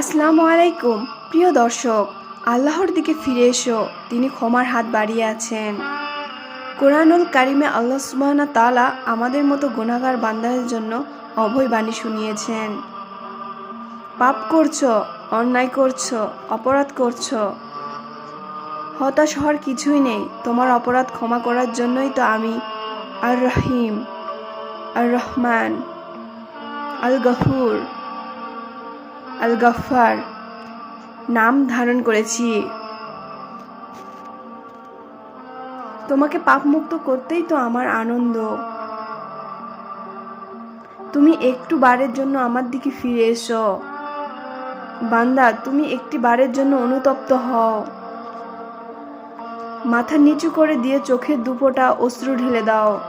আসসালামু আলাইকুম, প্রিয় দর্শক, আল্লাহর দিকে ফিরে এসো, তিনি ক্ষমার হাত বাড়িয়ে আছেন। কোরআনুল কারিমে আল্লাহ সুবহানা তাআলা আমাদের মতো গুনাহগার বান্দাদের জন্য অভয় বাণী শুনিয়েছেন। পাপ করছ, অন্যায় করছ, অপরাধ করছ, হতাশ হওয়ার কিছুই নেই, তোমার অপরাধ ক্ষমা করার জন্যই তো আমি আর রহিম আর রহমান আল গফুর আল গফার নাম ধারণ করেছি। তোমাকে পাপমুক্ত করতেই তো আমার আনন্দ। তুমি একটু বারের জন্য আমার দিকে ফিরে এসো। বান্দা, তুমি একটি বারের জন্য অনুতপ্ত হও। মাথা নিচু করে দিয়ে চোখের দুপোটা অশ্রু ঢেলে দাও।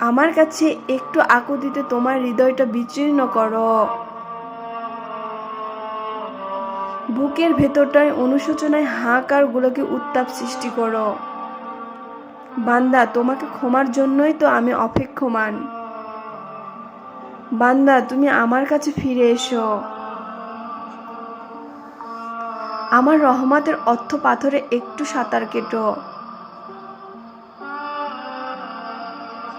আমার কাছে একটু আকুতিতে তোমার হৃদয়টা বিচীর্ণ করো। বুকের ভেতরটায় অনুশোচনায় হাঁকার গুলোকে উত্তাপ সৃষ্টি করো। বান্দা, তোমাকে ক্ষমার জন্যই তো আমি অপেক্ষমান। বান্দা, তুমি আমার কাছে ফিরে এসো। আমার রহমতের অর্থ পাথরে একটু সাঁতার কেটো।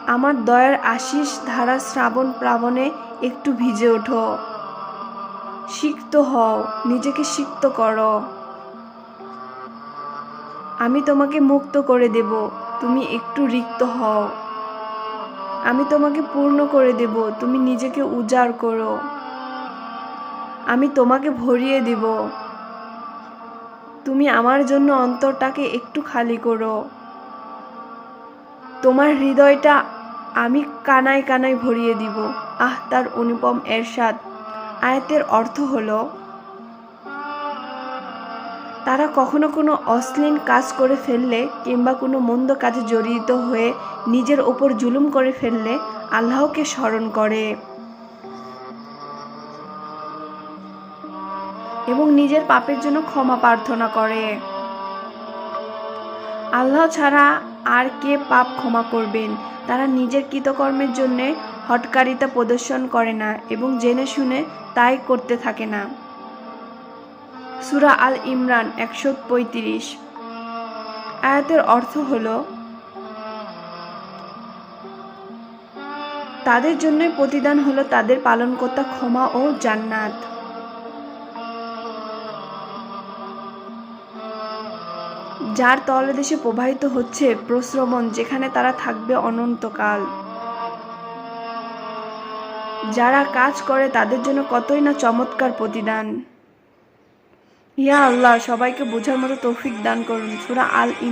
আমার দয়ার আশিস ধারা শ্রাবণ প্লাবনে একটু ভিজে ওঠো। সিক্ত হও, নিজেকে সিক্ত করো। আমি তোমাকে মুক্ত করে দেব, তুমি একটু রিক্ত হও। আমি তোমাকে পূর্ণ করে দেব, তুমি নিজেকে উজাড় করো। আমি তোমাকে ভরিয়ে দেব। তুমি আমার জন্য অন্তরটাকে একটু খালি করো। তোমার হৃদয়টা আমি কানায় কানায় ভরিয়ে দিব। আহ, তার অনুপম এরশাদ। আয়াতের অর্থ হল, তারা কখনো কোনো অশ্লীল কাজ করে ফেললে কিংবা কোনো মন্দ কাজে জড়িত হয়ে নিজের ওপর জুলুম করে ফেললে আল্লাহকে স্মরণ করে। এবং নিজের পাপের জন্য ক্ষমা প্রার্থনা করে। আল্লাহ ছাড়া আর কে পাপ ক্ষমা করবেন? তারা নিজের কৃতকর্মের জন্যে হটকারিতা প্রদর্শন করে না এবং জেনে শুনে তাই করতে থাকে না। সুরা আল ইমরান একশো পঁয়ত্রিশ। আয়াতের অর্থ হল, তাদের জন্যই প্রতিদান হলো তাদের পালনকর্তা ক্ষমা ও জান্নাত। যার তলদেশে প্রবাহিত হচ্ছে প্রশ্রমণ যেখানে তারা থাকবে অনন্তকাল। যারা কাজ করে, তাদের জন্য কতই না চমৎকার প্রতিদান। ইয়া আল্লাহ, সবাইকে বোঝার মতো তৌফিক দান করুন। সুরা আল ইম